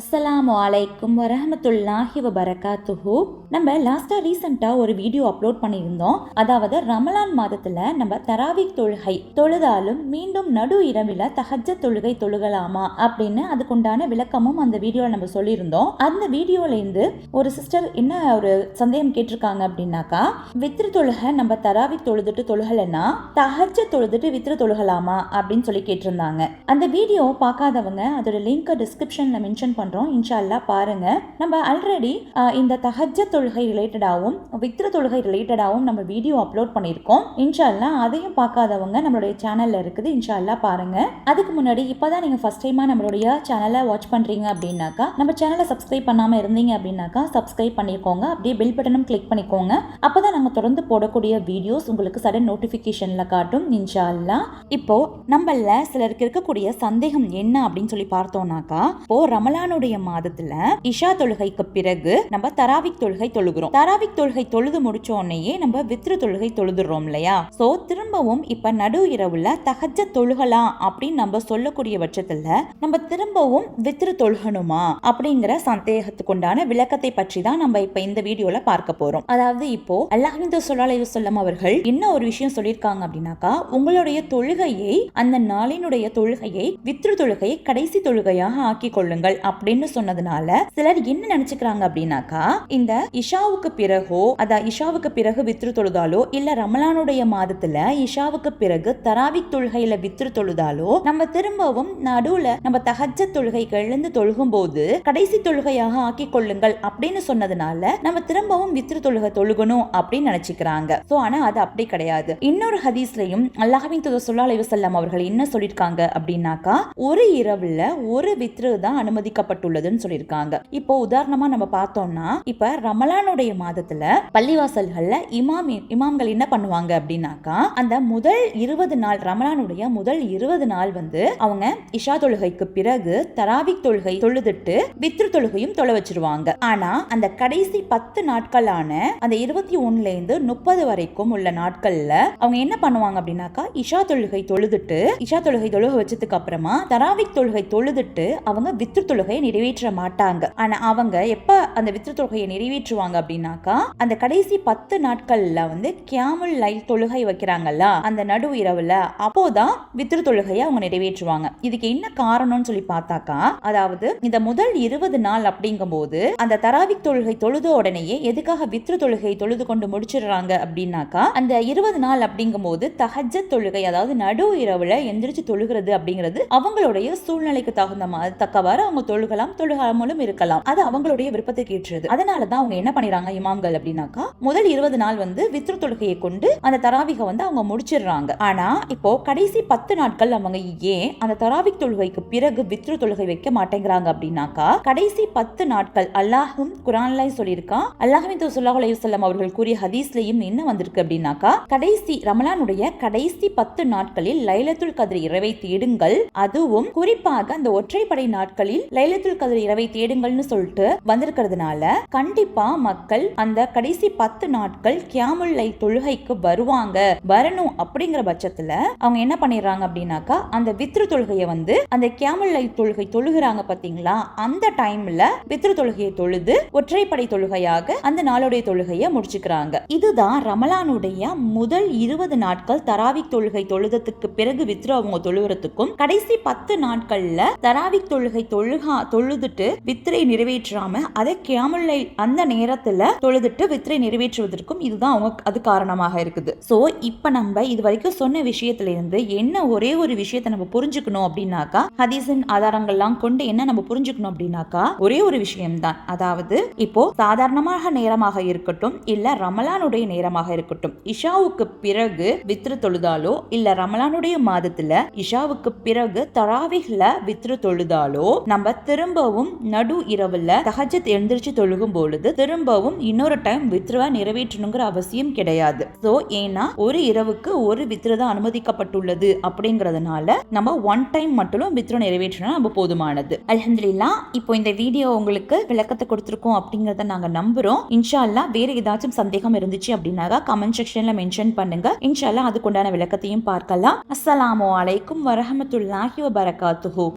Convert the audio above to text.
அஸ்ஸலாமு அலைக்கும் வரஹமத்துல்லாஹி வபரகாத்துஹு நம்ம லாஸ்டா ரீசெண்டா ஒரு வீடியோ அப்லோட் பண்ணியிருந்தோம். அதாவது ரமலான் மாதத்துல நம்ம தராவிக் தொழுகை தொழுதாலும் மீண்டும் நடு இரவில தஹஜ தொழுகை தொழுகலாமா அப்படின்னு அதுக்குண்டான விளக்கமும் அந்த வீடியோல நம்ம சொல்லியிருந்தோம். அந்த வீடியோல இருந்து ஒரு சிஸ்டர் என்ன ஒரு சந்தேகம் கேட்டிருக்காங்க அப்படின்னாக்கா வித்ரு தொழுகை நம்ம தராவிக் தொழுதுட்டு தொழுகலைன்னா தஹஜ்ஜ தொழுதுட்டு வித்ரு தொழுகலாமா அப்படின்னு சொல்லி கேட்டிருந்தாங்க. அந்த வீடியோ பார்க்காதவங்க அதோட லிங்க் டிஸ்கிரிப்ஷன்ல மென்ஷன் பண்ண இன்ஷா அல்லாஹ் பாருங்க. நம்ம ஆல்ரெடி இந்த தஹஜ தொழுகை ரிலேட்டடாகவும் வித்ர தொழுகை ரிலேட்டடாகவும் நம்ம வீடியோ அப்லோட் பண்ணியிருக்கோம். இன்ஷால்லா அதையும் பார்க்காதவங்க நம்மளுடைய சேனலில் இருக்குது இன்ஷால்லா பாருங்கள் பாருங்க. அதுக்கு முன்னாடி இப்பதான் நீங்கள் ஃபஸ்ட் டைமாக நம்மளுடைய சேனலை வாட்ச் பண்ணுறீங்க அப்படின்னாக்கா நம்ம சேனலை சப்ஸ்கிரைப் பண்ணாமல் இருந்தீங்க அப்படின்னாக்கா சப்ஸ்கிரைப் பண்ணிக்கோங்க. அப்படியே பில் பட்டனும் கிளிக் பண்ணிக்கோங்க. அப்பதான் நாங்கள் தொடர்ந்து போடக்கூடிய வீடியோஸ் உங்களுக்கு சடன் நோட்டிஃபிகேஷனில் காட்டும் இன்ஷா அல்லாஹ் இப்போ நம்மள சிலருக்கு இருக்கக்கூடிய சந்தேகம் என்ன அப்படின்னு சொல்லி பார்த்தோம்னாக்கா இப்போ ரமலானுடைய மாதத்துல இஷா தொழுகைக்கு பிறகு நம்ம தராவிக் தொழுகை தொழுகிறோம். தராவிக் தொழுகை தொழுது முடிச்ச உடனேயே நம்ம வித்ரு தொழுகை தொழுதுறோம் இல்லையா? சோ திரும்பவும் இப்ப நடு இரவுல தகஜ தொழுகலாம் அப்படின்னு நம்ம சொல்லக்கூடிய பட்சத்துல நம்ம திரும்பவும் வித்ரு தொழுகணுமா அப்படிங்கிற சந்தேகத்துக்குண்டான விளக்கத்தை பற்றி தான் நம்ம இப்ப இந்த வீடியோல பார்க்க போறோம். அதாவது இப்போ அல்லாஹிந்த சொல்லாலய சொல்லம் அவர்கள் என்ன ஒரு விஷயம் சொல்லியிருக்காங்க அப்படின்னாக்கா உங்களுடைய தொழுகையை அந்த நாளினுடைய தொழுகையை வித்ரு தொழுகையை கடைசி தொழுகையாக ஆக்கி கொள்ளுங்கள் அப்படி அப்படின்னு சொன்னதுனால சிலர் என்ன நினைச்சுக்கிறாங்க அப்படின்னாக்கா இந்த இஷாவுக்கு பிறகோ அதான் இஷாவுக்கு பிறகு வித்ரு தொழுதாலோ இல்ல ரமலானுடைய மாதத்துல இஷாவுக்கு பிறகு தராவி தொழுகையில வித்ரு தொழுதாலோ நம்ம திரும்பவும் நடுவுல நம்ம தகஜ தொழுகைகள் தொழுகும் போது கடைசி தொழுகையாக ஆக்கி கொள்ளுங்கள் அப்படின்னு சொன்னதுனால நம்ம திரும்பவும் வித்ரு தொழுகை தொழுகணும் அப்படின்னு நினைச்சுக்கிறாங்க. சோ ஆனா அது அப்படி கிடையாது. இன்னொரு ஹதீஸ்லயும் அல்லாஹின் துத சொல்லா அலைவசல்லம் அவர்கள் என்ன சொல்லியிருக்காங்க அப்படின்னாக்கா ஒரு இரவுல ஒரு வித்ரு தான் அனுமதிக்கப்பட்ட செய்யப்பட்டுள்ளதுன்னு சொல்லியிருக்காங்க. இப்போ உதாரணமா நம்ம பார்த்தோம்னா இப்ப ரமலானுடைய மாதத்துல பள்ளிவாசல்கள்ல இமாம் இமாம்கள் என்ன பண்ணுவாங்க அப்படின்னாக்கா அந்த முதல் இருபது நாள் ரமலானுடைய முதல் இருபது நாள் வந்து அவங்க இஷா தொழுகைக்கு பிறகு தராவிக் தொழுகை தொழுதுட்டு வித்ரு தொழுகையும் தொலை வச்சிருவாங்க. ஆனா அந்த கடைசி பத்து நாட்களான அந்த இருபத்தி ஒண்ணுல இருந்து முப்பது வரைக்கும் உள்ள நாட்கள்ல அவங்க என்ன பண்ணுவாங்க அப்படின்னாக்கா இஷா தொழுகை தொழுதுட்டு இஷா தொழுகை தொழுக வச்சதுக்கு அப்புறமா தராவிக் தொழுகை தொழுதுட்டு அவங்க வித்ரு தொழுகையை நிறைவேற்ற மாட்டாங்க ஆனா அவங்க எப்ப அந்த வித்ரு தொழுகையை நிறைவேற்றுவாங்க அப்படின்னாக்கா அந்த கடைசி பத்து நாட்கள்ல வந்து கியாமுல் லைல் தொழுகை வைக்கிறாங்கல்ல அந்த நடு இரவுல அப்போதான் வித்ரு தொழுகையை அவங்க நிறைவேற்றுவாங்க. இதுக்கு என்ன காரணம்னு சொல்லி பார்த்தாக்கா அதாவது இந்த முதல் இருபது நாள் அப்படிங்கும் போது அந்த தராவிக் தொழுகை தொழுத உடனேயே எதுக்காக வித்ரு தொழுகை தொழுது கொண்டு முடிச்சிடுறாங்க அப்படின்னாக்கா அந்த இருபது நாள் அப்படிங்கும் போது தஹஜ தொழுகை அதாவது நடு இரவுல எந்திரிச்சு தொழுகிறது அப்படிங்கிறது அவங்களுடைய சூழ்நிலைக்கு தகுந்த மாதிரி தக்கவாறு அவங்க தொழுகலாம் தொழுகாமலும் இருக்கலாம். அது அவங்களுடைய விருப்பத்துக்கு ஏற்றது அதனாலதான் அவங்க என்ன பண்ணிடுறாங்க இமாம்கள் அப்படின்னாக்கா முதல் இருபது நாள் வந்து வித்ரு தொழுகையை கொண்டு அந்த தராவிக வந்து அவங்க முடிச்சிடுறாங்க. ஆனா இப்போ கடைசி பத்து நாட்கள் அவங்க ஏன் அந்த தராவிக் தொழுகைக்கு பிறகு வித்ரு தொழுகை வைக்க மாட்டேங்கிறாங்க அப்படின்னாக்கா கடைசி பத்து நாட்கள் அல்லாஹும் குரான்லையும் சொல்லியிருக்கான் அல்லாஹின் சொல்லாஹ் செல்லம் அவர்கள் கூறிய ஹதீஸ்லயும் என்ன வந்திருக்கு அப்படின்னாக்கா கடைசி ரமலானுடைய கடைசி பத்து நாட்களில் லைலத்துல் கதிர் இரவை தேடுங்கள். அதுவும் குறிப்பாக அந்த ஒற்றைப்படை நாட்களில் லைலத் லைலத்துல் கதிர் இரவை தேடுங்கள்னு சொல்லிட்டு வந்திருக்கிறதுனால கண்டிப்பா மக்கள் அந்த கடைசி பத்து நாட்கள் கியாமுல்லை தொழுகைக்கு வருவாங்க வரணும் அப்படிங்கிற பட்சத்துல அவங்க என்ன பண்ணிடுறாங்க அப்படின்னாக்கா அந்த வித்ரு தொழுகையை வந்து அந்த கியாமுல்லை தொழுகை தொழுகிறாங்க பாத்தீங்களா? அந்த டைம்ல வித்ரு தொழுகையை தொழுது ஒற்றைப்படை தொழுகையாக அந்த நாளுடைய தொழுகையை முடிச்சுக்கிறாங்க. இதுதான் ரமலானுடைய முதல் இருபது நாட்கள் தராவிக் தொழுகை தொழுதத்துக்கு பிறகு வித்ரு அவங்க தொழுகிறதுக்கும் கடைசி பத்து நாட்கள்ல தராவிக் தொழுகை தொழுகா தொழுதுட்டு வித்திரை நிறைவேற்றாம அதை கியாமுல்லை அந்த நேரத்துல தொழுதுட்டு வித்திரை நிறைவேற்றுவதற்கும் இதுதான் அவங்க அது காரணமாக இருக்குது. சோ இப்ப நம்ம இது வரைக்கும் சொன்ன விஷயத்துல இருந்து என்ன ஒரே ஒரு விஷயத்தை நம்ம புரிஞ்சுக்கணும் அப்படின்னாக்கா ஹதீஸின் ஆதாரங்கள்லாம் கொண்டு என்ன நம்ம புரிஞ்சுக்கணும் அப்படின்னாக்கா ஒரே ஒரு விஷயம்தான். அதாவது இப்போ சாதாரணமாக நேரமாக இருக்கட்டும் இல்ல ரமலானுடைய நேரமாக இருக்கட்டும் இஷாவுக்கு பிறகு வித்ரு தொழுதாலோ இல்ல ரமலானுடைய மாதத்துல இஷாவுக்கு பிறகு தராவிஹ்ல வித்ரு தொழுதாலோ நம்ம திரு திரும்பவும் நடு இரவுல தகஜத் எழுந்திரிச்சு தொழுகும் பொழுது திரும்பவும் இன்னொரு டைம் வித்ருவா நிறைவேற்றணுங்கிற அவசியம் கிடையாது. சோ ஏன்னா ஒரு இரவுக்கு ஒரு வித்ரு தான் அனுமதிக்கப்பட்டுள்ளது அப்படிங்கறதுனால நம்ம ஒன் டைம் மட்டும் வித்ரு நிறைவேற்றினா நம்ம போதுமானது. அல்ஹம்துலில்லாஹ் இப்போ இந்த வீடியோ உங்களுக்கு விளக்கத்தை கொடுத்துருக்கோம் அப்படிங்கறத நாங்க நம்புறோம். இன்ஷால்லா வேறு வேற ஏதாச்சும் சந்தேகம் இருந்துச்சு அப்படின்னாக்கா கமெண்ட் செக்ஷன்ல மென்ஷன் பண்ணுங்க. இன்ஷால்லா அதுக்குண்டான விளக்கத்தையும் பார்க்கலாம். அஸ்ஸலாமு அலைக்கும் வரஹமத்துல்லாஹி வபரகாத்துஹு.